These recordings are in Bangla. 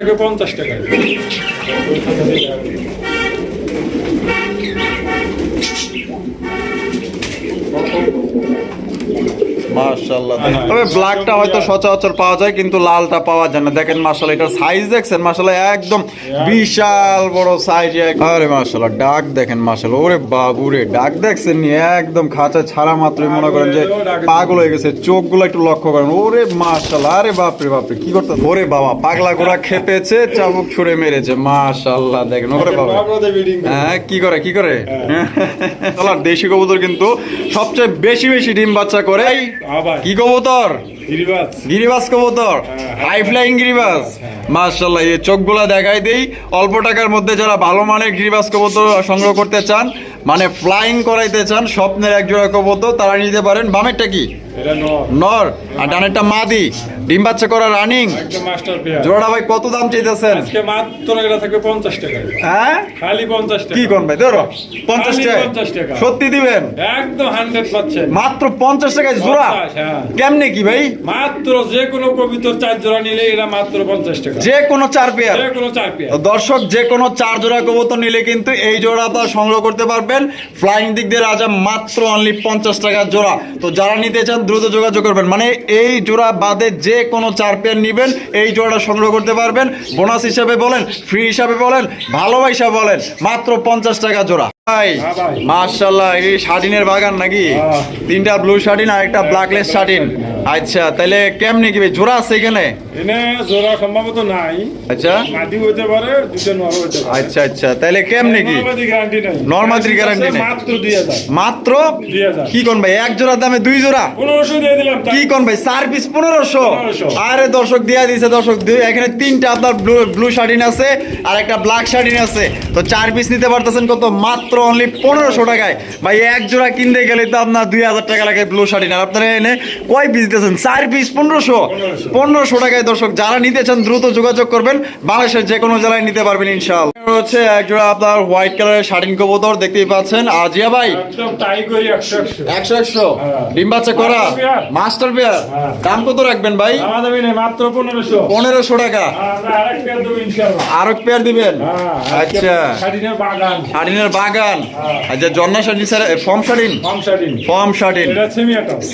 100ポンとしてから。Thank you. মাশাআল্লাহ। তবে ব্ল্যাকটা হয়তো সচরাচর পাওয়া যায় কিন্তু লালটা পাওয়া যায় না। দেখেন মাশাআল্লাহ এটার সাইজ দেখছেন? মাশাআল্লাহ একদম বিশাল বড় সাইজ আরে মাশাআল্লাহ ডাক দেখেন মাশাআল্লাহ। ওরে বাবু রে ডাক দেখছেন নি? একদম খাঁচা ছাড়া মাত্রই মনে করেন যে পাগল হয়ে গেছে। চোখগুলো একটু লক্ষ্য করেন। ওরে মাশাআল্লাহ আরে বাপ রে বাপ রে কি করতে ওরে বাবা পাগলা গোড়া খেপেছে চাবুক ছুড়ে মেরেছে। মাশাআল্লাহ দেখেন ওরে বাবা। হ্যাঁ কি করে কি করে? চলার দেশি কবুতর কিন্তু সবচেয়ে বেশি বেশি ডিম বাচ্চা করে। এই, কি কবুতর? গিরিবাস। কবুতর? হ্যাঁ, হাই ফ্লাইং গিরিবাস। মার্শাল্লাহ এই চোখগুলা দেখাই দেই অল্প টাকার মধ্যে যারা ভালো মানের গিরিবাস কবুতর সংগ্রহ করতে চান মানে ফ্লাইং করাইতে চান স্বপ্নের একজোড়া কবুতর তারা নিতে পারেন। বামেরটা কি? নর। আর ডানেরটা মাদি। ডিম বাচ্চা করা রানিং জোড়াটা ভাই কত দাম চাইতেছেন? আজকে মাত্র এটা থাকবে পঞ্চাশ টাকা। হ্যাঁ? খালি পঞ্চাশ টাকা। কি কোন ভাই? ধরো পঞ্চাশ টাকা। 50 টাকা। সত্যি দিবেন? একদম হান্ড্রেড পাচ্ছেন মাত্র পঞ্চাশ টাকায় জোড়া? 50, হ্যাঁ। কেমনে কি ভাই? মাত্র যে কোনো কবিতর চার জোড়া নিলে এটা মাত্র পঞ্চাশ টাকা। যে কোনো চার পেয়ার। যে কোনো চার পেয়ার। দর্শক যে কোনো চার জোড়া কবুতর নিলে কিন্তু এই জোড়া আপনারা সংগ্রহ করতে পারবেন। ফ্লাইং দিক দিয়ে রাজা মাত্র অনলি পঞ্চাশ টাকা জোড়া। তো যারা নিতে চান দ্রুত যোগাযোগ করবেন। মানে এই জোড়া বাদে যে কোনো চার পেয়ার নেবেন এই জোড়াটা সংগ্রহ করতে পারবেন। বোনাস হিসাবে বলেন ফ্রি হিসাবে বলেন ভালোবাসা বলেন মাত্র পঞ্চাশ টাকা জোড়া। ভাই হ্যাঁ। মার্শাল্লাহ এই শাড়িনের বাগান নাকি? হ্যাঁ। তিনটা ব্লু শাটিন আর একটা ব্ল্যাকলেস শার্টিন আচ্ছা তাহলে কেমনি কি জোড়া আছে এখানে? এনে জোড়া সম্ভবত নাই। আচ্ছা। মাদি হইতে পারে দুটো নর হইতে পারে। আচ্ছা আচ্ছা। তাহলে কেমনি কি? নর্মাদি গ্যারান্টি নাই। মাত্র মাত্র? 2000 কি কোন ভাই? এক জোড়ার দামে দুই জোড়া? দিয়ে দিলাম কি কোন ভাই? চার পিস পনেরোশো? 1500 আরে দর্শক দিয়া দিছে দর্শক দুই- এখানে তিনটা আপনার ব্লু ব্লু শার্টিন আছে আর একটা ব্ল্যাক শার্টিন আছে। তো চার পিস নিতে পারতেছেন কত? মাত্র অনলি পনেরোশো টাকায়। ভাই এক জোড়া কিনতে গেলে তো আপনার দুই হাজার টাকা লাগে ব্লু শার্টিন আর আপনারা এনে কয় পিস দিতেছেন চার পিস পনেরোশো। পনেরোশো। টাকায় দর্শক যারা নিতে চান দ্রুত যোগাযোগ করবেন। বাংলাদেশের যে কোনো জেলায় নিতে পারবেন ইনশাআল্লাহ। হচ্ছে এক জোড়া আপনার হোয়াইট কালারের শার্টিন কবুতর দেখতেই পাচ্ছেন। আর জিয়া ভাই? একশো একশো। হ্যাঁ। ডিম বাচ্চা করা? Master pair. হ্যাঁ। দাম কত রাখবেন ভাই? মাত্র পনেরোশো। টাকা। ইনশাল্লাহ আরও পেয়ার দিবেন? হ্যাঁ, আচ্ছা। শাড়িনের বাগান। হ্যাঁ। আচ্ছা জন্না শাড়ি স্যার ফর্ম শাড়িন ফর্ম এটা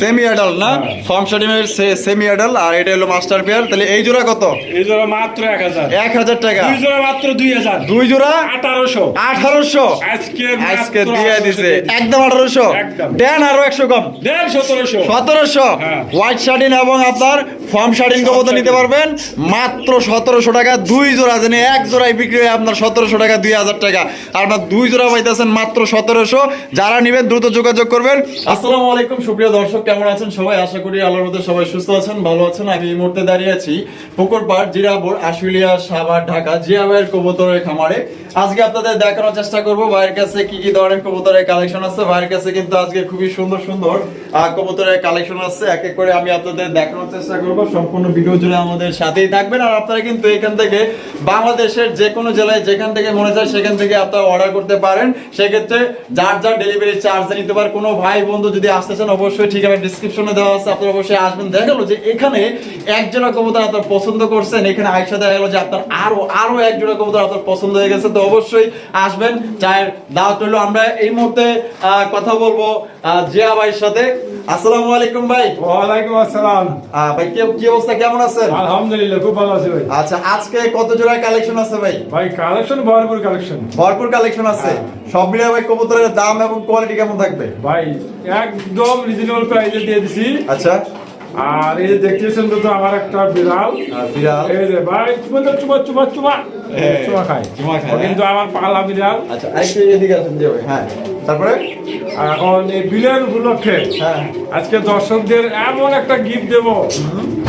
সেমি অ্যাডাল না? হ্যাঁ। ফর্ম শাড়িনের সেমি অ্যাডাল আর এটা হলো মাস্টার পেয়ার তাহলে এই জোড়া কত? এই জোড়া মাত্র এক হাজার। এক হাজার টাকা। দুই জোড়া মাত্র দুই হাজার। দুই জোড়া? আঠারোশো। আঠারোশো? আজকে আজকে দিয়ে দিছে। একদম আঠারোশো? দেন আরও একশো কম। দেন সতেরোশো। সতেরোশো? হ্যাঁ। হোয়াইট শার্টিন এবং আপনার ফর্ম শার্টিন নিতে পারবেন। মাত্র সতেরোশো টাকা। দুই জোড়া জেনে এক জোড়ায় বিক্রি হয় আপনার সতেরোশো টাকা দুই হাজার টাকা। আপনার দুই জোড়া পাইতেছেন মাত্র সতেরোশো। যারা নিবেন দ্রুত যোগাযোগ করবেন। আসসালামু আলাইকুম। সুপ্রিয় দর্শক কেমন আছেন? সবাই আশা করি আল্লাহর মধ্যে সবাই সুস্থ আছেন, ভালো আছেন। আমি এই মুহূর্তে দাঁড়িয়ে আছি পুকুরপাড় জিরাপুর আশুলিয়া, সাভার, ঢাকা জিয়া ভাইয়ের কবুতরের খামারে। আজকে আপনাদের দেখানোর চেষ্টা করব ভাইয়ের কাছে কি কি ধরনের কবুতরের কালেকশন আছে। ভাইয়ের কাছে কিন্তু আজকে খুবই সুন্দর সুন্দর কবুতরের কালেকশন আছে। এক এক করে আমি আপনাদের দেখানোর চেষ্টা করব। সম্পূর্ণ ভিডিও জুড়ে আমাদের সাথেই থাকবেন। আর আপনারা কিন্তু এখান থেকে বাংলাদেশের যে কোনো জেলায় যেখান থেকে মনে চায় সেখান থেকে আপনারা অর্ডার করতে পারেন। সেক্ষেত্রে যার যার ডেলিভারি চার্জ নিতে পারে। কোনো ভাই বন্ধু যদি আসতে চান, অবশ্যই ঠিকানা ডিসক্রিপশনে দেওয়া আছে। আপনারা অবশ্যই আসবেন। দেখা গেলো যে এখানে একজোড়া কবুতর আপনার পছন্দ করছেন। এখানে আইসা দেখা গেলো যে আপনার আরও আরও একজোড়া কবুতর আপনার পছন্দ হয়ে গেছে। তো অবশ্যই আসবেন। চায়ের দাওয়াত রইল। আমরা এই মুহূর্তে কথা বলব জিয়া ভাইয়ের সাথে। আসসালামু আলাইকুম ভাই। ওয়ালাইকুম আসসালাম। ভাই কি কি অবস্থা? কেমন আছেন? আলহামদুলিল্লাহ খুব ভালো আছে ভাই। আচ্ছা আজকে কত জোড়া কালেকশন আছে ভাই? ভাই কালেকশন ভরপুর কালেকশন। ভরপুর কালেকশন আছে। সব মিলিয়ে ভাই কবুতরের দাম এবং কোয়ালিটি কেমন থাকবে? ভাই একদম রিজনেবল প্রাইসে দিয়ে দিছি। আচ্ছা। আর এই দেখতেছেন তো আমার একটা বিড়াল। বিড়াল। এই যে ভাই চুমা তো চুমা চুমা চুমা। হ্যাঁ, চুমা খায়। চুমা খায়, কিন্তু আমার পালা বিড়াল। আচ্ছা আরেকটু এদিকে আসেন যে হ্যাঁ। তারপরে? এখন এই বিলের উপলক্ষে হ্যাঁ। আজকে দর্শকদের এমন একটা গিফট দেব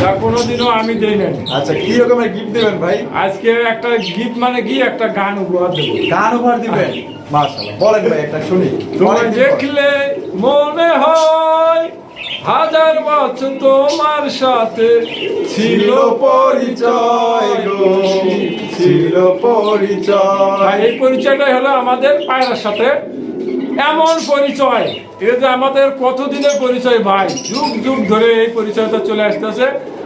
যা কোনোদিনও আমি দেই নাই। আচ্ছা কি রকমের গিফট দিবেন ভাই? আজকে একটা গিফট মানে কি? একটা গান উপহার দেবো। গান উপহার দিবেন? মাশাআল্লাহ। বলেন ভাই একটা শুনি। তোমায় দেখলে মনে হয় হাজার বছর তোমার সাথে ছিল পরিচয় গো ছিল পরিচয়। এই পরিচয়টাই হলো আমাদের পায়রার সাথে এমন পরিচয়। এটা যে আমাদের কতদিনের পরিচয় ভাই? যুগ যুগ ধরে এই পরিচয়টা চলে আসতেছে।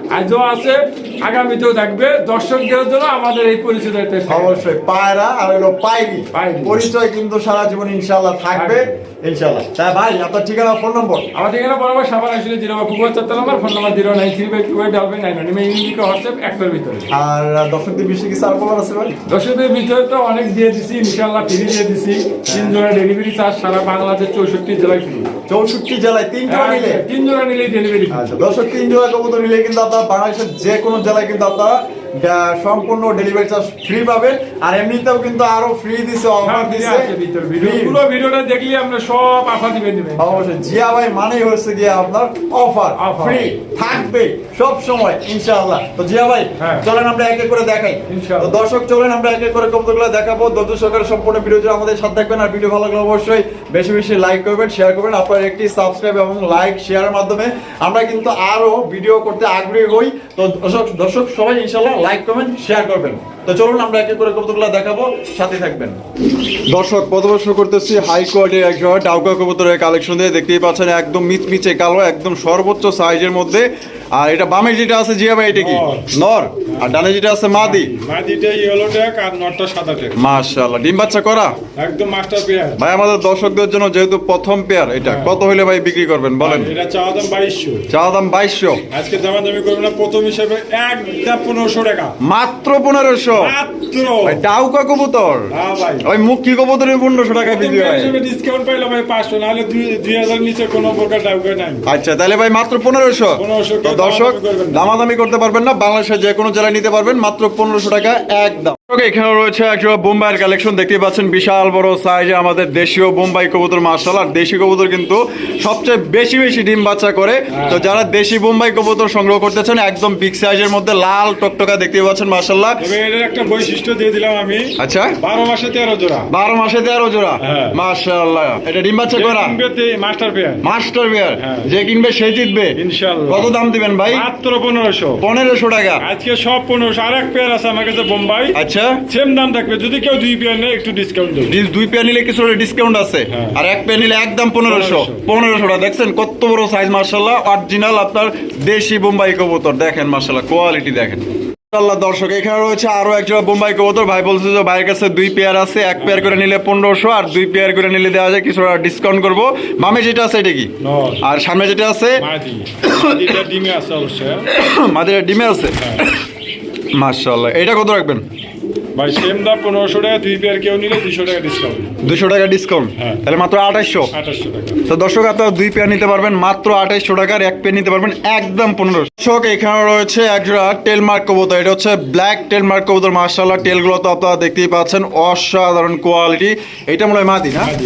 আজও আছে আগামীতেও থাকবে। দর্শকদের জন্য আমাদের এই পরিচয় অবশ্যই পায়রা আর হলো পায়রি। পরিচয় কিন্তু সারা জীবন ইনশাল্লাহ থাকবে। ইনশাআল্লাহ। তা ভাই আপনার ঠিকানা ফোন নম্বর? আমাদের এখানে বরাবর সাবান আসলে জিরো বা ফুকুয়ার চারটা নম্বর phone number zero nine three five two five double nine one email WhatsApp একটার ভিতরে। আর দর্শকদের বিষয়ে কিছু আর বলার আছে ভাই? দর্শকদের ভিতরে তো অনেক দিয়ে দিছি ইনশাল্লাহ ফ্রি দিয়ে দিছি। তিন ডেলিভারি চার্জ সারা বাংলাদেশ চৌষট্টি জেলায় ফ্রি চৌষট্টি জেলায় তিন জোড়া নিলে? তিন জোড়া নিলেই ডেলিভারি আচ্ছা দর্শক তিন জোড়া কবুতর নিলে কিন্তু আপনারা বাংলাদেশের যে কোনো জেলায় কিন্তু আপনারা সম্পূর্ণ ডেলিভারি চার্জ ফ্রি পাবেন আর এমনিতেও কিন্তু আরও ফ্রি দিছে অফার দিছে। পুরো ভিডিওটা দেখলে আমরা সব দিবে দিবেন অবশ্যই জিয়া ভাই মানে হচ্ছে গিয়ে আপনার অফার ফ্রি থাকবে সব সময় ইনশাআল্লাহ। তো জিয়া ভাই হ্যাঁ। চলেন আমরা এক এক করে দেখাই। তো দর্শক চলেন আমরা এক এক করে কবুতরগুলো দেখাবো। দর্শক সরকার সম্পূর্ণ ভিডিও আমাদের সাথে থাকবেন। আর ভিডিও ভালো লাগলে অবশ্যই বেশি বেশি লাইক করবেন শেয়ার করবেন। আপনার একটি সাবস্ক্রাইব এবং লাইক শেয়ারের মাধ্যমে আমরা কিন্তু আরও ভিডিও করতে আগ্রহী হই। তো দর্শক দর্শক সবাই ইনশাআল্লাহ লাইক কমেন্ট শেয়ার করবেন। তো চলুন, আমরা এক এক করে কবুতরগুলো দেখাবো সাথে থাকবেন। দর্শক প্রদর্শন করতেছি হাই কোয়ালিটির একজন ডাউকা কবুতরের কালেকশন দিয়ে দেখতেই পাচ্ছেন, একদম মিচমিচে কালো, একদম সর্বোচ্চ সাইজের মধ্যে। আর এটা বামে যেটা আছে জিয়া ভাই এটা কি? নর। আর ডানে যেটা আছে মাদি? মাটিটা ইয়েলো ট্যাগ আর নটটা সাদা ট্যাগ মাশাআল্লাহ। ডিম বাচ্চা করা? একদম মাস্টার পেয়ার ভাই আমাদের দর্শকদের জন্য যেহেতু প্রথম পেয়ার এটা হ্যাঁ। কত হইলে ভাই বিক্রি করবেন বলেন? এটা চাওয়া দাম বাইশশো। চা দাম বাইশশো। আজকে দামাদামি করব না প্রথম হিসেবে একদম পনেরোশো টাকা। মাত্র পনেরোশো? মাত্র। ভাই ডাউকা কবুতর? হ্যাঁ ভাই। ওই মুখী কবুতরের পনেরোশো টাকা বিক্রি হয়। ডিসকাউন্ট পাইলাম ভাই পাঁচশো নাহলে দুই দুই হাজার নিচে কোনো প্রকার ডাউকে নাই। আচ্ছা তাহলে ভাই মাত্র পনেরোশো। 1500 তো কেউ দর্শক, দামাদামি করতে পারবেন না, বাংলাদেশের যে কোনো জেলায় নিতে পারবেন মাত্র পনেরোশো টাকা একদম। দর্শক, এখানে রয়েছে একটা বোম্বাইয়ের কালেকশন দেখতে পাচ্ছেন বিশাল বড় সাইজে আমাদের দেশীয় বোম্বাই কবুতর মার্শাল আর দেশি কবুতর কিন্তু সবচেয়ে বেশি বেশি ডিম বাচ্চা করে। তো যারা দেশি বোম্বাই কবুতর সংগ্রহ করতেছেন একদম বিগ সাইজের মধ্যে লাল টকটকা দেখতে পাচ্ছেন মার্শাল্লাহ এটার একটা বৈশিষ্ট্য দিয়ে দিলাম আমি। আচ্ছা। বারো মাসে তেরো জোড়া। বারো মাসে তেরো জোড়া? হ্যাঁ। মার্শাল্লাহ এটা ডিম বাচ্চা করা মাস্টার পেয়ার মাস্টার হ্যাঁ। যে কিনবে সে জিতবে। ইনশাল্লাহ। কত দাম দিবেন ভাই? মাত্র পনেরোশো। পনেরোশো টাকা। আজকে সব পনেরোশো। আর এক পেয়ার আছে আমার কাছে বোম্বাই আচ্ছা। সেম দাম থাকবে যদি কেউ দুই পেয়ার নেয় একটু ডিসকাউন্ট দেবে। দুই পেয়ার নিলে কিছু ডিসকাউন্ট আছে? হ্যাঁ। আর এক পেয়ার নিলে একদম পনেরোশো। পনেরোশোটা দেখছেন? কত বড় সাইজ মার্শাল্লাহ অরিজিনাল আপনার দেশি বোম্বাই কবুতর। দেখেন মার্শাল্লাহ কোয়ালিটি দেখেন। আল্লাহ দর্শক এখানে রয়েছে আরও একজোড়া বোম্বাই কবুতর। ভাই বলছে যে ভাইয়ের কাছে দুই পেয়ার আছে এক পেয়ার করে নিলে পনেরোশো আর দুই পেয়ার করে নিলে দেওয়া যায় কিছুটা ডিসকাউন্ট করব। মামে যেটা আছে এটা কি? আর সামনে যেটা আছে? ডিমে আছে মার্শাল্লাহ এটা কত রাখবেন? ভাই সেম দাম পনেরোশো টাকা দুই পেয়ার কেউ নিলে দুশো টাকা ডিসকাউন্ট দুশো টাকা ডিসকাউন্ট হ্যাঁ। তাহলে মাত্র আঠাশশো আঠাশশো টাকা। তো দর্শক আপনারা দুই পেয়ার নিতে পারবেন মাত্র আঠাইশশো টাকার এক পেয়ার নিতে পারবেন একদম পনেরো দর্শক এখানে রয়েছে একজোড়া টেলমার্ক কবুতর। এটা হচ্ছে ব্ল্যাক টেলমার্ক কবুতর মার্শাল্লাহ টেলগুলো তো আপনারা দেখতেই পাচ্ছেন অসাধারণ কোয়ালিটি। এটা মনে হয় মাদি না? হ্যাঁ।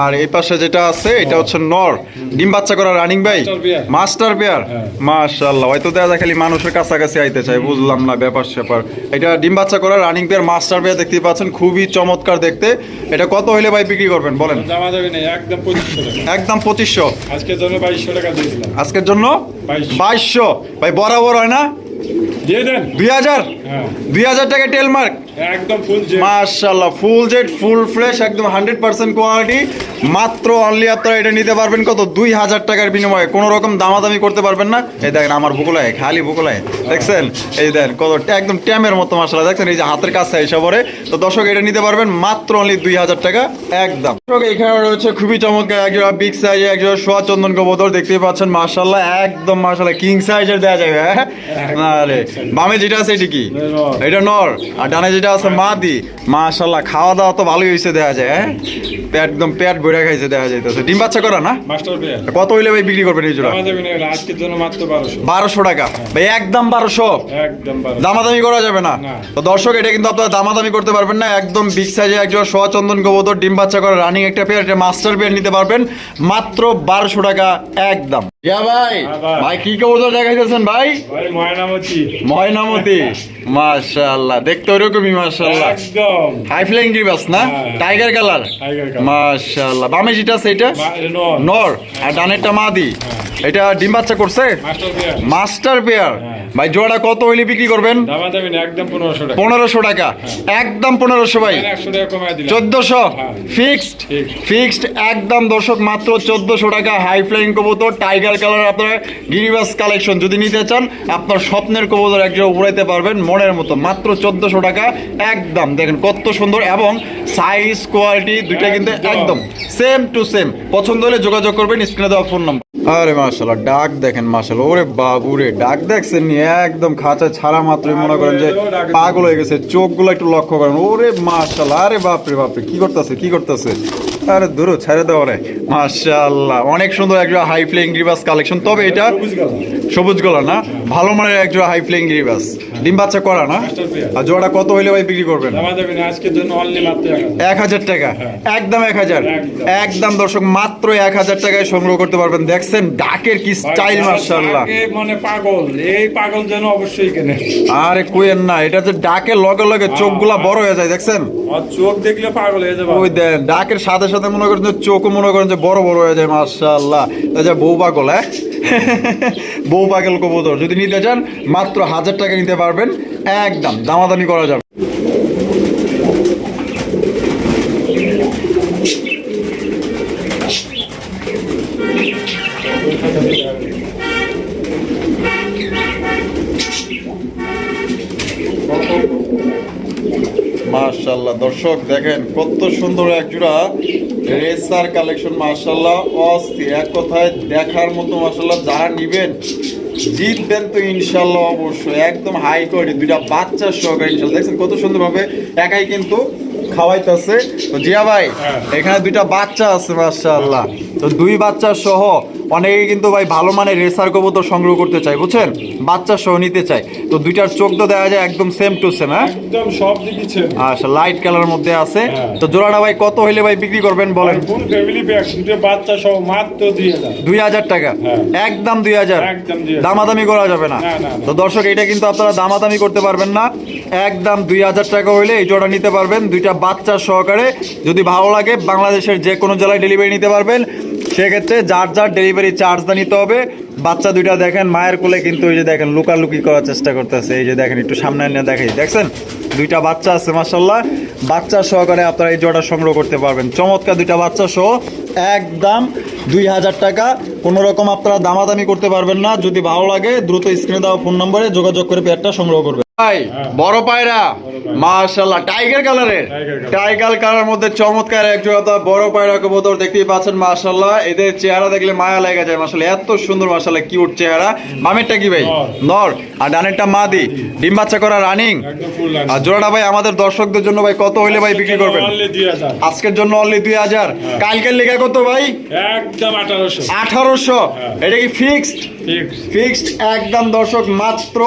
আর এই পাশে যেটা আছে এটা হচ্ছে নর। ডিম বাচ্চা করা রানিং ভাই? মাস্টার পেয়ার হ্যাঁ। মার্শাল্লাহ হয়তো দেখা যায় খালি মানুষের কাছাকাছি আইতে চাই বুঝলাম না ব্যাপার স্যাপার। এটা ডিম বাচ্চা করা রানিং পেয়ার মাস্টার পেয়ার দেখতেই পাচ্ছেন খুবই চমৎকার দেখতে। এটা কত হইলে ভাই বিক্রি করবেন বলেন? একদম পঁচিশশো একদম পঁচিশশো। আজকের জন্য বাইশশো টাকা আজকের জন্য বাইশশো। ভাই বরাবর হয় না? দিয়ে দেন। দুই হাজার? দুই হাজার টাকা টেলমার্ক একদম ফুল যে মার্শাল্লাহ ফুল জেড ফুল ফ্রেশ একদম হান্ড্রেড পার্সেন্ট কোয়ালিটি মাত্র অনলি আপনারা এটা নিতে পারবেন কত? দুই হাজার টাকার বিনিময়ে। কোনো রকম দামাদামি করতে পারবেন না। এই দেখেন আমার বুকলায় খালি বুকলায় দেখছেন? এই দেখেন কত একদম ট্যামের মতো মার্শাল্লাহ দেখছেন এই যে হাতের কাছে এসে পরে তো দর্শক এটা নিতে পারবেন মাত্র অনলি দুই হাজার টাকা একদম। দর্শক এখানে রয়েছে খুবই চমৎকার একজোড়া বিগ সাইজে একজোড়া সোয়া চন্দন কবুতর। দেখতেই পাচ্ছেন মার্শাল্লাহ একদম মার্শাল্লাহ কিং সাইজের দেওয়া যাবে হ্যাঁ? বামে যেটা আছে এটি কি। এটা নর। আর ডানে যেটা আছে মাদি মাশাল্লাহ খাওয়া দাওয়া তো ভালোই হয়েছে দেখা যায় হ্যাঁ? পেট একদম পেট ভরে খাইছে দেখা যাইতেছে। ডিম বাচ্চা করা না? কত হইলে ভাই বিক্রি করবেন এই জোড়া? আজকের জন্য মাত্র বারোশো। টাকা। ভাই একদম বারোশো। দামাদামি করা যাবে না। তো দর্শক এটা কিন্তু আপনারা দামাদামি করতে পারবেন না। একদম বিগ সাইজে একজন সোয়া চন্দন কবুতর ডিম বাচ্চা করা রানিং একটা পেয়ার এটা মাস্টার পেয়ার নিতে পারবেন। মাত্র বারোশো টাকা একদম। ইয়া ভাই হ্যাঁ ভাই। কি কবুতর দেখাইতেছেন ভাই? ময়নামতি। ময়নামতি। মাশাআল্লাহ দেখতে ওরকমই মাশাআল্লাহ। একদম। হাই ফ্লাইং না? হ্যাঁ। Tiger colour. মাশাআল্লাহ। বামে যেটা নর। আর ডানেরটা মাদি। এটা ডিম বাচ্চা করছে? Master pair. হ্যাঁ। ভাই জোড়া কত হইলে বিক্রি করবেন? দামাদামি না, একদম 1500 টাকা। পনেরোশো টাকা। একদম পনেরোশো ভাই। এখানে 100 টাকা কমায় দিলাম। চোদ্দশো। হ্যাঁ। ফিক্সড ফিক্সড একদম দর্শক মাত্র চোদ্দশো টাকা। হাই ফ্লাইং কবুতর টাইগার কালার আপনার গিরিবাস কালেকশন যদি নিতে চান আপনার স্বপ্নের কবুতর একজন উড়াইতে পারবেন মনের মতো মাত্র চোদ্দশো টাকা একদম। দেখেন কত সুন্দর এবং সাইজ কোয়ালিটি দুইটা কিন্তু একদম। সেম টু সেম পছন্দ হলে যোগাযোগ করবেন স্ক্রিনে দেওয়া ফোন নাম্বার আরে মাশাল্লাহ ডাক দেখেন মাশাল্লাহ ওরে বাবুরে ডাক দেখছেন একদম খাঁচা ছাড়া মাত্রই মনে করেন যে পাগল হয়ে গেছে চোখগুলো একটু লক্ষ্য করেন। ওরে মাশাল্লাহ আরে বাপরে বাপরে কি করতেছে কি করতেছে? আরে দূর ছেড়ে দেওয়া রে অনেক সুন্দর একটা হাই ফ্লেইং গ্রিবাস কালেকশন তবে এটা সবুজ গলা না? ভালো মানের একটা হাই ফ্লেইং গ্রিবাস ডিম বাচ্চা করা না? আর জোড়া কত হইলে ভাই বিক্রি করবেন? আজকের জন্য only মাত্র এক হাজার। টাকা। একদম এক হাজার। একদম। দর্শক মাত্র এক হাজার টাকায় সংগ্রহ করতে পারবেন। দেখছেন ডাকের কি স্টাইল মার্শাল্লাহ মানে পাগল। এই পাগল যেন অবশ্যই কেনে। আরে কুয়েন না এটা যে ডাকের লগে লগে চোখগুলা বড় হয়ে যায় দেখছেন? চোখ দেখলে পাগল ডাকের সাথে সাথে মনে করেন যে চোখও মনে করেন যে বড় বড় হয়ে যায় মার্শাল্লাহ এই যে বউ পাগল হ্যাঁ? বউ পাগল কবুতর। যদি নিতে চান, মাত্র হাজার টাকা নিতে পারবেন, একদম দামাদামি করা যাবে মাশাল্লাহ দর্শক দেখেন কত সুন্দর এক জোড়া রেসার কালেকশন মাশাল্লাহ অস্থির এক কথায় দেখার মতো মাশাল্লাহ যারা নিবেন জিতবেন তো ইনশাল্লাহ অবশ্যই। একদম হাই কোয়ালিটি দুইটা বাচ্চা সহকারে ইনশাল্লাহ দেখছেন কত সুন্দরভাবে একাই কিন্তু খাওয়াইতেছে। তো জিয়া ভাই হ্যাঁ। এখানে দুইটা বাচ্চা আছে মাশাল্লাহ তো দুই বাচ্চা সহ অনেকে কিন্তু ভাই ভালো মানের রেসার কবুতর সংগ্রহ করতে চায় বুঝছেন? বাচ্চা সহ নিতে চায়। তো দুইটার চোখ তো দেখা যায় একদম সেম টু সেম হ্যাঁ? একদম সব দিচ্ছে আচ্ছা লাইট কালার মধ্যে আছে। হ্যাঁ। তো জোড়াটা ভাই কত হইলে ভাই বিক্রি করবেন বলেন? ফুল ফ্যামিলি দুটো বাচ্চা সহ মাত্র 2000 দুই হাজার টাকা? হ্যাঁ। একদম দুই হাজার? একদম 2000 দামাদামি করা যাবে না। তো দর্শক এটা কিন্তু আপনারা দামাদামি করতে পারবেন না। একদম দুই হাজার টাকা হইলে এই জোড়া নিতে পারবেন। দুইটা বাচ্চা সহকারে যদি ভালো লাগে বাংলাদেশের যে কোনো জেলায় ডেলিভারি নিতে পারবেন। সেক্ষেত্রে যার যার ডেলিভারি চার্জটা নিতে হবে। বাচ্চা দুইটা দেখেন, মায়ের কোলে কিন্তু ওই যে দেখেন, লুকালুকি করার চেষ্টা করতেছে। এই যে দেখেন, একটু সামনে নিয়ে দেখাই। দেখছেন? দুইটা বাচ্চা আছে মাসাল্লাহ বাচ্চা সহকারে আপনারা এই জোড়া সংগ্রহ করতে পারবেন। চমৎকার দুইটা বাচ্চা সহ, একদম দুই হাজার টাকা। কোনো রকম আপনারা দামাদামি করতে পারবেন না। যদি ভালো লাগে, দ্রুত স্ক্রিনে দেওয়া ফোন নম্বরে যোগাযোগ করে পেয়ারটা সংগ্রহ করবেন। ভাই বড় পায়রা। মাশাল্লাহ টাইগার কালারের। Tiger colour. মধ্যে চমৎকার এক জোড়া বড় পায়রা কবুতর দেখতেই পাচ্ছেন মাশাল্লাহ। এদের চেহারা দেখলে মায়া লেগে যায় মাশাল্লাহ। এত সুন্দর মাশাল্লাহ কিউট চেহারা। মামেরটা কি ভাই? নর। নর। আর ডানেরটা মাদি। ডিম বাচ্চা করা রানিং আর জোড়াটা ভাই আমাদের দর্শকদের জন্য ভাই কত হইলে ভাই বিক্রি করবেন? আজকের জন্য অনলি দুই হাজার। কালকের লেখা কত ভাই? একদম 1800 আঠারোশো। হ্যাঁ। এটা কি ফিক্সড ফিক্সড একদম দর্শক মাত্র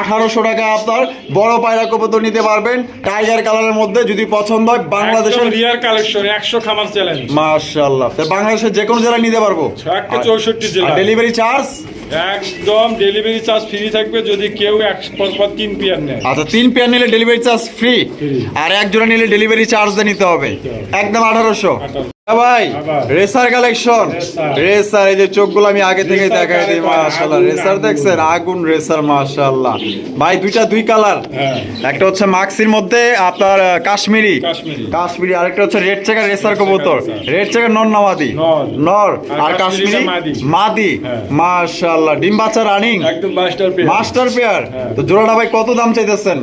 আঠারোশো টাকা আপনার। বড় পায়রা কবুতর নিতে পারবেন। টাইগার কালারের মধ্যে যদি পছন্দ হয় বাংলাদেশের রিয়ার কালেকশন 100 খামার চ্যালেঞ্জ বাংলাদেশের যে কোনো জেলায় নিতে পারব? 64 জেলা ডেলিভারি চার্জ একদম ডেলিভারি চার্জ ফ্রি থাকবে যদি কেউ এক পর পর তিন পেয়ার নেয়। আচ্ছা তিন পেয়ার নিলে ডেলিভারি চার্জ ফ্রি আর এক জোড়া নিলে ডেলিভারি চার্জ নিতে হবে। একদম আঠারোশো। ভাই। Racer collection. রেসার। এই যে চোখগুলো আমি আগে থেকে রেসার দেখাই দিই মাশাআল্লাহ রেসার দেখছেন? আগুন রেসার মাশাআল্লাহ। ভাই দুইটা দুই কালার। হ্যাঁ। একটা হচ্ছে মাক্সির মধ্যে আপনার কাশ্মীরি। কাশ্মীরি। আরেকটা হচ্ছে রেড চেকার রেসার কবুতর। রেড চেকার নর নামাদি। নর। আর কাশ্মীরি মাদি। হ্যাঁ। মাশাআল্লাহ ডিম বাচ্চা রানিং একদম মাস্টার পেয়ার মাস্টার পেয়ার। তো জোড়াটা ভাই কত দাম চাইতেছেন?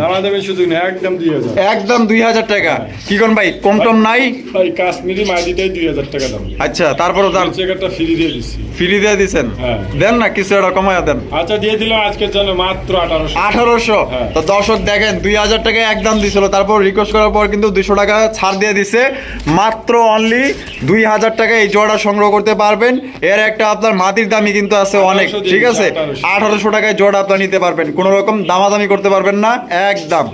একদম 2000 একদম দুই হাজার টাকা। কি কোন ভাই কম টম নাই? ভাই কাশ্মীরি মাদিটাই 2000 টাকা দাম। আচ্ছা তারপরে দাম? চেকারটা ফ্রি দিয়ে দিচ্ছি ফ্রি দিয়ে দিছেন? হ্যাঁ। দেন না কিছু একটা কমায়া দেন। আচ্ছা দিয়ে দিলাম আজকের জন্য মাত্র 1800 আঠারোশো? হ্যাঁ। তো দর্শক দেখেন দুই হাজার টাকা একদম দিছিল তারপর রিকোয়েস্ট করার পর কিন্তু দুশো টাকা ছাড় দিয়ে দিছে। মাত্র অনলি দুই হাজার টাকা এই জোড়া সংগ্রহ করতে পারবেন। এর একটা আপনার মাটির দামি কিন্তু আছে অনেক ঠিক আছে? আঠারোশো টাকায় জোড়া আপনার নিতে পারবেন কোনো রকম দামাদামি করতে পারবেন না একদম।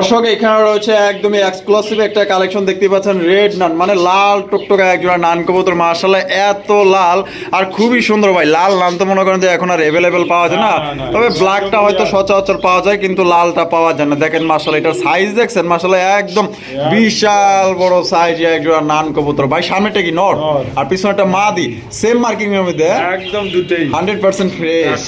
দর্শক এখানে রয়েছে একদমই এক্সক্লুসিভ একটা কালেকশন দেখতে পাচ্ছেন রেড নান মানে লাল টকটকা একজোড়া নান কবুতর মার্শাল্লাহ এত লাল। আর খুবই সুন্দর ভাই লাল নান তো মনে করেন যে এখন আর অ্যাভেলেবেল পাওয়া যায় না। তবে ব্ল্যাকটা হয়তো সচরাচর পাওয়া যায় কিন্তু লালটা পাওয়া যায় না। দেখেন মার্শাল্লাহ এটার সাইজ দেখছেন? মার্শাল্লাহ একদম বিশাল বড় সাইজ একজোড়া নান কবুতর। ভাই সামনেটা কি নর। আর পিছনেটা মাদি। সেম মার্কিং এর মধ্যে একদম দুটেই। হান্ড্রেড পার্সেন্ট ফ্রেশ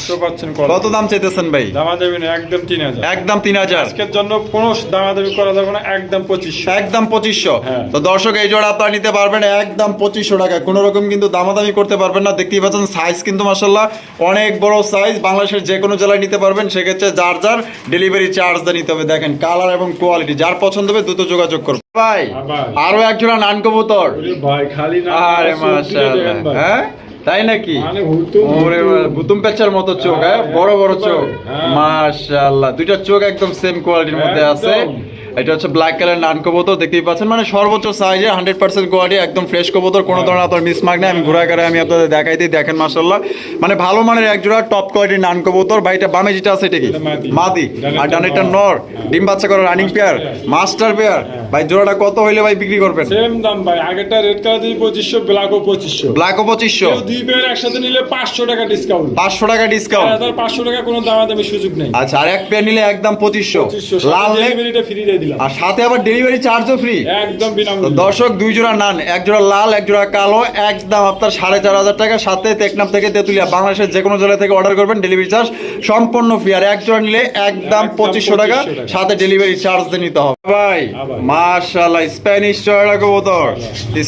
কত দাম চাইতেছেন ভাই? দামা একদম তিন হাজার। একদম তিন হাজার। আজকের জন্য কোনো দামাদামি করা যাবে না একদম পঁচিশশো। একদম পঁচিশশো। হ্যাঁ। তো দর্শক এই জোড়া আপনারা নিতে পারবেন একদম পঁচিশশো টাকা। কোনো রকম কিন্তু দামাদামি করতে পারবেন না। দেখতেই পাচ্ছেন সাইজ কিন্তু মাসাল্লাহ অনেক বড় সাইজ বাংলাদেশের যে কোনো জেলায় নিতে পারবেন সেক্ষেত্রে যার যার ডেলিভারি চার্জ দিয়ে নিতে হবে। দেখেন কালার এবং কোয়ালিটি যার পছন্দ হবে দ্রুত যোগাযোগ করবে ভাই আবার। আরও এক জোড়া নান কবুতর। ভাই খালি না আরে ভাই। হ্যাঁ? তাই নাকি? মানে ওরে বুতুম পেচার মতো চোখ হ্যাঁ? হ্যাঁ, বড় বড় চোখ। হ্যাঁ। মাশাআল্লাহ দুইটা চোখ একদম সেম কোয়ালিটির মধ্যে আছে। এটা হচ্ছে ব্ল্যাক কালার নান কবুতর দেখতেই পাচ্ছেন? মানে সর্বোচ্চ সাইজে হান্ড্রেড পার্সেন্ট কোয়ালিটি একদম ফ্রেশ কবুতর কোনো ধরনের আপনার মিসমার্ক নেই। আমি ঘোরা করে আমি আপনাদের দেখাইতেই দেখেন মাশাআল্লাহ। মানে ভালো মানের এক জোড়া টপ কোয়ালিটির নান কবুতর। ভাই এটা বামে যেটা আছে এটা কি? মাদি। আর ডানেরটা ডানেরটা নর। ডিম বাচ্চা করে রানিং পেয়ার মাস্টার পেয়ার ভাই জোড়াটা কত হইলে ভাই বিক্রি করবেন? সেম দাম ভাই। আগেরটা রেড কালার দিয়ে পঁচিশশো ব্ল্যাকও পঁচিশশো। ব্ল্যাকও পঁচিশশো। দুই পেয়ার একসাথে নিলে পাঁচশো টাকা ডিসকাউন্ট পাঁচশো টাকা ডিসকাউন্ট হাজার পাঁচশো টাকা কোনো দামাদামি সুযোগ নেই। আচ্ছা আর এক পেয়ার নিলে একদম পঁচিশশো। লাল ফ্রি দিয়ে দিলাম। আর সাথে আবার ডেলিভারি চার্জও ফ্রি একদম বিনামূল্যে। দর্শক দুই জোড়া নান এক জোড়া লাল এক জোড়া কালো একদম আপনার সাড়ে চার হাজার টাকা। সাথে টেকনাম থেকে তেতুলিয়া বাংলাদেশের যে কোনো জেলা থেকে অর্ডার করবেন ডেলিভারি চার্জ সম্পূর্ণ ফ্রি আর এক জোড়া নিলে একদম পঁচিশশো টাকা। সাথে ডেলিভারি চার্জ নিতে হবে। ভাই। মাশাআল্লাহ স্প্যানিশ চয়ড়া কবুতর।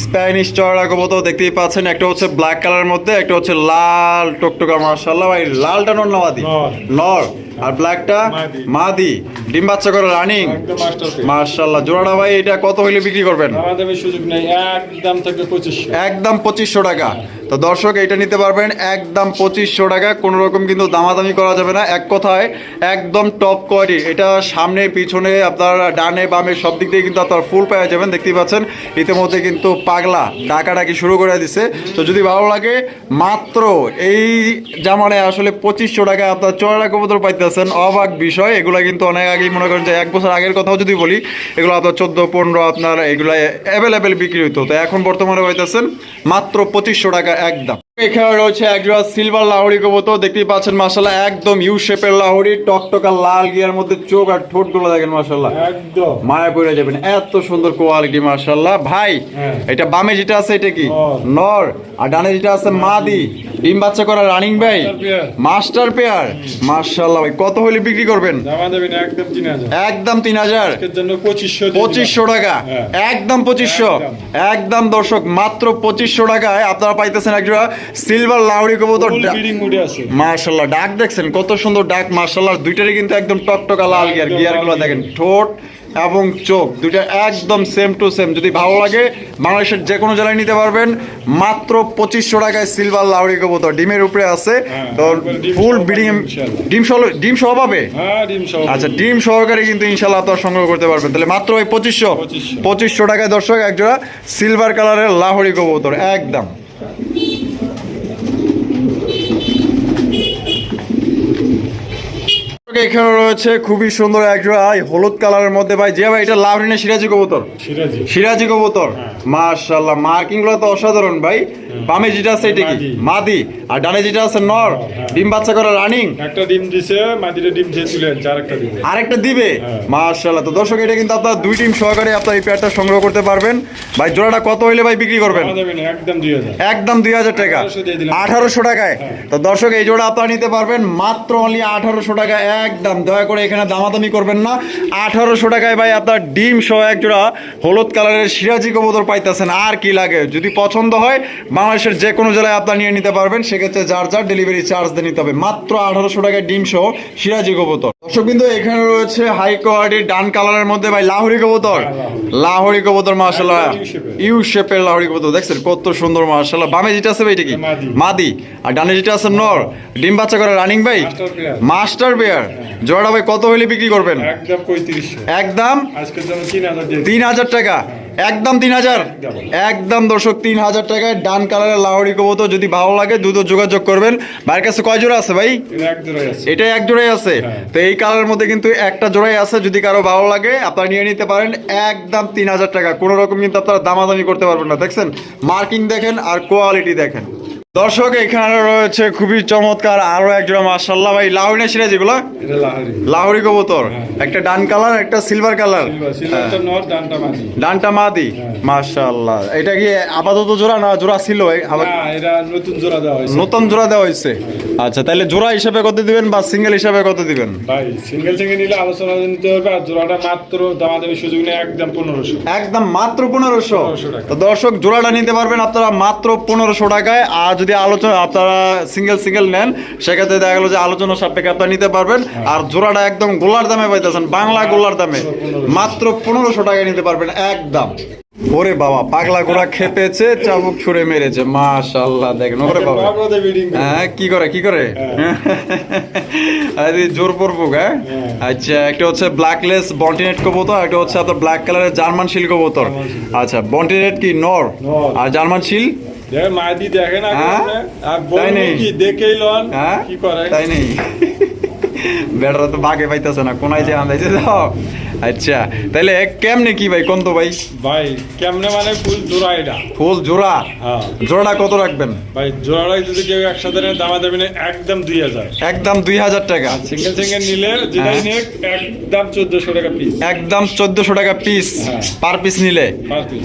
স্প্যানিশ চয়ড়া কবুতর দেখতেই পাচ্ছেন। একটা হচ্ছে ব্ল্যাক কালারের মধ্যে একটা হচ্ছে লাল টকটকা মাশাআল্লাহ। ভাই লালটা নর নামাদি নর। আর ব্ল্যাকটা মাদি। ডিম বাচ্চা করে রানিং মার্শাল্লাহ জোড়াটা ভাই এটা কত হইলে বিক্রি করবেন? একদম থাকবে পঁচিশশো। একদম পঁচিশশো টাকা। তো দর্শক এটা নিতে পারবেন একদম পঁচিশশো টাকা। কোনো রকম কিন্তু দামাদামি করা যাবে না। এক কথায়, একদম টপ কোয়ালিটি এটা সামনে, পিছনে, আপনার ডানে, বামে, সব দিক দিয়ে কিন্তু আপনার ফুল পাওয়া যাবেন। দেখতেই পাচ্ছেন, ইতিমধ্যে কিন্তু পাগলা ডাকাডাকি শুরু করে দিছে। তো যদি ভালো লাগে, মাত্র এই জামানে আসলে পঁচিশশো টাকা আপনার চড়া কবুতর পাইতেছেন। অবাক বিষয়, এগুলো কিন্তু অনেক আগেই মনে করেন যে এক বছর আগের কথাও যদি বলি, এগুলো আপনার চোদ্দ, পনেরো আপনার এগুলো অ্যাভেলেবেল বিক্রি হতো তো এখন বর্তমানে পাইতেছেন মাত্র পঁচিশশো টাকা একদম এখানে রয়েছে একজোড়া সিলভার লাহড়ি কবুতর দেখতেই পাচ্ছেন মাসাল্লাহ একদম ইউ শেপের লাহড়ি টকটকা লাল গিয়ার মধ্যে চোখ আর ঠোঁটগুলো দেখেন মাসাল্লাহ একদম। মায়া পড়ে যাবেন এত সুন্দর কোয়ালিটি মার্শাল্লাহ ভাই হ্যাঁ। এটা বামে যেটা আছে এটা কি? নর। আর ডানে যেটা আছে মাদি। ডিম বাচ্চা করা রানিং ভাই। মাস্টার পেয়ার মার্শাল্লাহ ভাই কত হলে বিক্রি করবেন? একদম তিন হাজার। পঁচিশশো টাকা। হ্যাঁ। একদম পঁচিশশো। একদম। একদম দর্শক মাত্র পঁচিশশো টাকায় আপনারা পাইতেছেন একজোড়া সিলভার লাউড়ি কবুতর মার্শাল্লাহ ডাক দেখছেন কত সুন্দর ডাক। মার্শাল্লাহ দুইটারই কিন্তু একদম টকটকা লাল গিয়ার একদম গিয়ারগুলো দেখেন ঠোঁট এবং চোখ দুইটা একদম সেম টু সেম যদি ভালো লাগে বাংলাদেশের যে কোনো জেলায় নিতে পারবেন। মাত্র পঁচিশশো টাকায় সিলভার লাউড়ি কবুতর। ডিমের উপরে আছে। হ্যাঁ, তো ফুল ব্রিডিং ডিম সহ ডিম সহ পাবে? হ্যাঁ ডিম সহ আচ্ছা ডিম সহকারে কিন্তু ইনশাল্লাহ আপনারা সংগ্রহ করতে পারবেন। তাহলে মাত্র ওই পঁচিশশো পঁচিশশো। টাকায় দর্শক একজোড়া সিলভার কালারের লাহড়ি কবুতর একদম। এখানে রয়েছে খুবই সুন্দর একজোড়া ভাই হলুদ কালারের মধ্যে। ভাই যে ভাই এটা লাহড়ি না সিরাজি কবুতর? সিরাজি। সিরাজি কবুতর? মাশাআল্লাহ মার্কিংগুলো তো অসাধারণ ভাই। বামে যেটা আছে এটা কি? মাদি। আর ডানে যেটা আছে নর। ডিম বাচ্চা করা রানিং। একটা ডিম দিছে মাদিটা ডিম দিয়ে তুলে আনছে আরেকটা ডিম আরেকটা দিবে? হ্যাঁ। মাশাআল্লাহ। তো দর্শক এটা কিন্তু আপনার দুই টিম সহকারে আপনার এই পেয়ারটা সংগ্রহ করতে পারবেন। ভাই জোড়াটা কত হইলে ভাই বিক্রি করবেন? একদম দুই হাজার। একদম দুই হাজার টাকা। 1800 আঠারোশো টাকায়। তো দর্শক এই জোড়া আপনারা নিতে পারবেন। মাত্র অনলি আঠারোশো টাকা। একদম দয়া করে এখানে দামাদামি করবেন না। আঠারোশো টাকায় ভাই আপনার ডিম সহ এক জোড়া হলুদ কালারের সিরাজি কবুতর পাইতেছেন। আর কি লাগে? যদি পছন্দ হয় বাংলাদেশের যে কোনো জেলায় আপনার নিয়ে নিতে পারবেন। সেক্ষেত্রে যার যার ডেলিভারি চার্জ দিয়ে নিতে হবে। মাত্র আঠারোশো টাকায় ডিম সহ সিরাজি কবুতর। দর্শক কিন্তু এখানে রয়েছে হাই কোয়ালিটির ডান কালারের মধ্যে ভাই লাহোরি কবুতর। লাহোরি কবুতর shape ইউ শেপের লাহোরি কবুতর। দেখছেন কত সুন্দর মার্শাল্লাহ বামে যেটা আছে ভাই এটা কি? মাদি। আর ডানে যেটা আছে নর। ডিম বাচ্চা করে রানিং ভাই? মাস্টার বেয়ার জোড়াটা ভাই কত হইলে বিক্রি করবেন? একদম তিন হাজার টাকা। একদম তিন হাজার। একদম দর্শক তিন হাজার টাকায় ডান কালারের লাহড়ি কবুতর যদি ভালো লাগে দ্রুত যোগাযোগ করবেন। ভাইয়ের কাছে কয় জোড়া আছে ভাই? এটা এক জোড়াই আছে। এটা এক জোড়াই আছে? তো এই কালারের মধ্যে কিন্তু একটা জোড়াই আছে যদি কারও ভালো লাগে আপনারা নিয়ে নিতে পারেন। একদম তিন হাজার টাকা। কোনো রকম কিন্তু আপনারা দামাদামি করতে পারবেন না দেখছেন? মার্কিং দেখেন আর কোয়ালিটি দেখেন। দর্শক এখানে রয়েছে খুবই চমৎকার আরও এক জোড়া মার্শাল্লাহ ভাই লাউনে সিরাজ যেগুলো এটা লাহারি। লাহোরি কবুতর। একটা ডান কালার একটা সিলভার কালার। ডানটা মাদি। মাশাআল্লাহ। এটা কি আপাতত জোড়া না জোড়া ছিল? না নতুন জোড়া দেওয়া হয়েছে। নতুন জোড়া দেওয়া হয়েছে। আচ্ছা তাহলে জোড়া হিসাবে কত দিবেন বা সিঙ্গেল হিসাবে কত দিবেন? ভাই সিঙ্গেল সিঙ্গেল নিলে আলোচনা নিতে হবে আর জোড়াটা মাত্র দামাদামি সুযোগ নেই একদম পনেরোশো। একদম মাত্র পনেরোশো। তো দর্শক জোড়াটা নিতে পারবেন আপনারা মাত্র পনেরোশো টাকায়। আর যদি আলোচনা আপনারা সিঙ্গেল সিঙ্গেল নেন সেক্ষেত্রে দেখা গেলো যে আলোচনা সাপেক্ষে আপনারা নিতে পারবেন। আর জোড়াটা একদম গোলার দামে পাইতেছেন বাংলা গোলার দামে। মাত্র পনেরোশো টাকায় নিতে পারবেন একদম। ওরে বাবা পাগলা গোড়া খেপেছে চাবুক ছুড়ে মেরেছে। মাশাল্লাহ দেখেন ওরে বাবা। হ্যাঁ কি করে কি করে? আরে জোর পড়ব হ্যাঁ? আচ্ছা একটা হচ্ছে ব্ল্যাকলেস বন্টিনেট কবুতর একটা হচ্ছে আপনার ব্ল্যাক কালারের জার্মান শিল কবুতর। আচ্ছা বন্টিনেট কি? নর। আর জার্মান শিল মাদি দেখেন আগে হ্যাঁ? তাই নেই? দেখেই লন। হ্যাঁ? কি করে তাই নেই? বেড়ারা তো বাগে পাইতেছে না কোনায় যে আন্দাইছে তো আচ্ছা তাহলে কেমনে কি ভাই কোন তো ভাই? ভাই কেমনে মানে ফুল জোড়া এটা? ফুল জোড়া? হ্যাঁ। জোড়াটা কত রাখবেন? ভাই জোড়াটাই যদি কেউ একসাথে নেয় দামা দেবেন একদম দুই হাজার। একদম দুই হাজার টাকা। সিঙ্গেল সিঙ্গেল নিলে যেটাই হ্যাঁ। নিয়ে একদম চোদ্দশো টাকা পিস একদম চোদ্দশো টাকা পিস। পার পিস নিলে।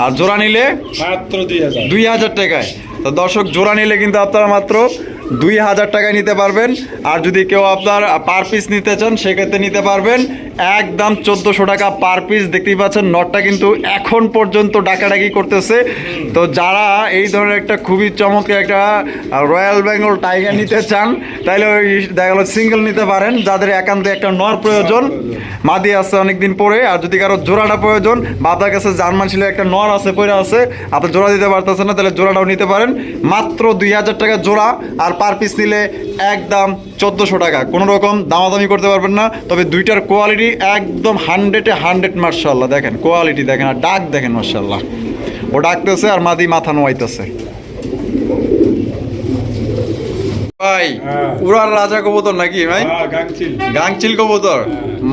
আর জোড়া নিলে মাত্র দুই হাজার। দুই হাজার টাকায়। তো দর্শক জোড়া নিলে কিন্তু আপনারা মাত্র দুই হাজার টাকায় নিতে পারবেন। আর যদি কেউ আপনার পার পিস নিতে চান, সেক্ষেত্রে নিতে পারবেন। একদম চোদ্দোশো টাকা পার পিস দেখতেই পাচ্ছেন। নটটা কিন্তু এখন পর্যন্ত ডাকাডাকি করতেছে। তো যারা এই ধরনের একটা খুবই চমৎকার একটা রয়্যাল বেঙ্গল টাইগার নিতে চান, তাহলে ওই দেখা গেলো সিঙ্গেল নিতে পারেন। যাদের একান্তে একটা নর প্রয়োজন, মাদি আছে অনেকদিন পরে, আর যদি কারও জোড়াটা প্রয়োজন, বা কাছে জার্মান ছিল একটা নর আছে, পরে আছে, আপনি জোড়া দিতে পারতেছেন না, তাহলে জোড়াটাও নিতে পারেন। মাত্র দুই হাজার টাকা জোড়া, আর পার পিস নিলে একদম চোদ্দোশো টাকা। কোনো রকম দামাদামি করতে পারবেন না, তবে দুইটার কোয়ালিটি একদম হান্ড্রেডে হান্ড্রেড মার্শাল্লাহ দেখেন কোয়ালিটি দেখেন আর ডাক দেখেন মার্শাল্লাহ ও ডাকতেছে আর মাদি মাথা নোয়াইতেছে। ভাই হ্যাঁ। উড়ার রাজা কবুতর নাকি ভাই? হ্যাঁ গাংচিল। কবুতর?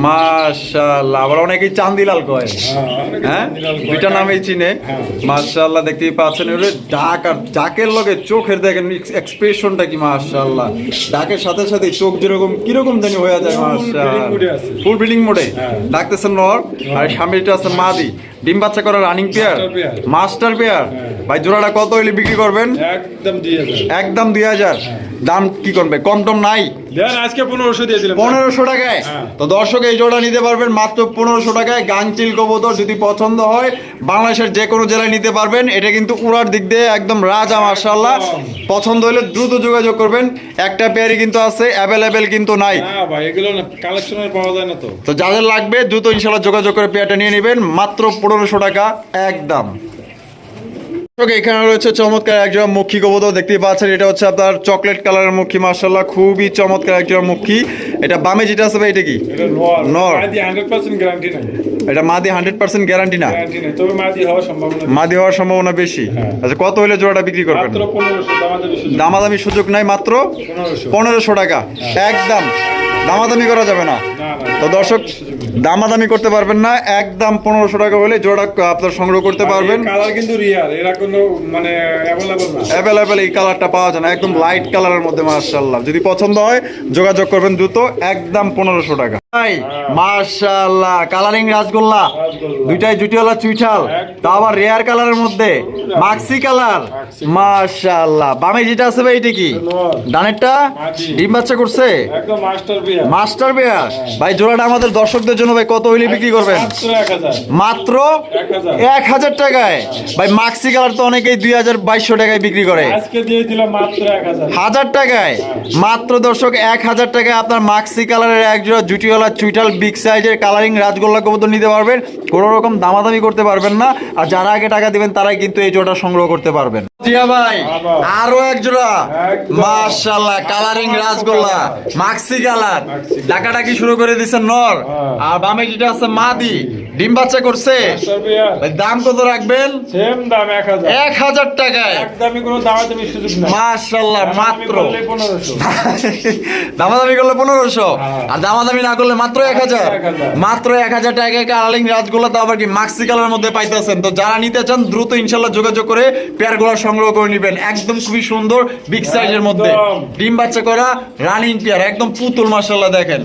মাশাআল্লাহ আবার অনেকেই চান্দিলাল কয়। হ্যাঁ, হ্যাঁ? দুইটা নামেই চিনে। হ্যাঁ। মাশাআল্লাহ দেখতেই পাচ্ছেন ওরে ডাক আর ডাকের লগে চোখের দেখেন এক্সপ্রেশনটা কি মাশাআল্লাহ। ডাকের সাথে সাথে চোখ যেরকম কীরকম জানি হয়ে যায় আছে। ফুল ব্রিডিং মোডে হ্যাঁ। ডাকতেছেন নর আর সামনেটা আছে মাদি। ডিম বাচ্চা করা রানিং পেয়ার মাস্টার পেয়ার হ্যাঁ। ভাই জোড়াটা কত হইলে বিক্রি করবেন? একদম দুই হাজার। একদম দুই হাজার। দাম কি করবে? কম টম নাই? আজকে পনেরোশো দিয়ে দিলাম। পনেরোশো টাকায়? হ্যাঁ। তো দর্শক এই জোড়া নিতে পারবেন মাত্র পনেরোশো টাকায়। গাংচিল কবুতর যদি পছন্দ হয় বাংলাদেশের যে কোনো জেলায় নিতে পারবেন। এটা কিন্তু উড়ার দিক দিয়ে একদম রাজা মার্শাল্লাহ পছন্দ হলে দ্রুত যোগাযোগ করবেন। একটা পেয়ারই কিন্তু আছে অ্যাভেলেবেল কিন্তু নাই। এগুলো না পাওয়া যায় না তো। তো যাদের লাগবে দ্রুত ইনশাল্লাহ যোগাযোগ করে পেয়ারটা নিয়ে নেবেন। মাত্র পনেরোশো টাকা একদম এখানে রয়েছে চমৎকার একজন মুখী কবুতর দেখতেই পাচ্ছেন এটা হচ্ছে আপনার চকলেট কালারের মুখী মার্শাল্লাহ খুবই চমৎকার একজন মুখী। এটা বামে যেটা আছে এটা কি? এটা। মাদি হান্ড্রেড পার্সেন্ট গ্যারান্টি না? মাদি হওয়ার সম্ভাবনা বেশি। হ্যাঁ। আচ্ছা কত হলে জোড়াটা বিক্রি করবেন? দামাদামি সুযোগ। নাই মাত্র পনেরোশো। পনেরোশো টাকা। একদম দামাদামি করা যাবে না। তো দর্শক দামাদামি করতে পারবেন না একদম পনেরোশো টাকা হলে জোড়া আপনার সংগ্রহ করতে পারবেন। কালার কিন্তু রিয়ার এরা কোনো মানে অ্যাভেলেবেল এই কালারটা পাওয়া যায় না একদম লাইট কালারের মধ্যে মার্শাল্লাহ যদি পছন্দ হয় যোগাযোগ করবেন দ্রুত একদম পনেরোশো টাকা। ভাই কালারিং রাসগোল্লা। রাসগোল্লা। দুইটাই জুটিওয়ালা চুইঠাল। তা আবার রেয়ার কালারের মধ্যে মাক্সি কালার মাক্সি। বামে যেটা আছে ভাই এটা কি? ডানেরটা? ডিম বাচ্চা করছে? মাস্টার বিয়ার ভাই জোড়াটা আমাদের দর্শকদের জন্য ভাই কত হইলে বিক্রি করবেন? মাত্র এক হাজার। টাকায়। ভাই মাক্সি কালার তো অনেকেই দুই হাজার বাইশশো টাকায় বিক্রি করে। হাজার। হাজার টাকায়। মাত্র দর্শক এক হাজার টাকায় আপনার মাক্সি কালারের এক জোড়া জুটিওয়ালা চুইটাল বিগ সাইজের কালারিং রাজগোল্লা কবুতর নিতে পারবেন। কোনো রকম দামাদামি করতে পারবেন না। আর যারা আগে টাকা দেবেন, তারাই কিন্তু এই জোটা সংগ্রহ করতে পারবেন। টিয়া ভাই আরও এক জোড়া। মাশাআল্লাহ colouring rasgulla maxi colour maxi colour. শুরু করে দিছেন নর। আর বামে যেটা আছে মাদি ডিম বাচ্চা করছে। দাম কত রাখবেন? সেম দাম এক হাজার। টাকায়। একদমই কোনো দামাদামি সুযোগ নাই। মাশাআল্লাহ মাত্র। করলে পনেরোশো। দামাদামি করলে পনেরোশো। হ্যাঁ। আর দামাদামি না করলে মাত্র এক হাজার। মাত্র এক হাজার টাকায় কালারিং রাজগোল্লা তো আবার কি মাক্সি কালার মধ্যে পাইতেছেন। তো যারা নিতে চান দ্রুত ইনশাল্লাহ যোগাযোগ করে পেয়ারগুলো সংগ্রহ করে নেবেন। একদম খুবই সুন্দর বিগ সাইজের মধ্যে। ডিম বাচ্চা করা রানিং পেয়ার একদম পুতুল মাসাল্লাহ দেখেন।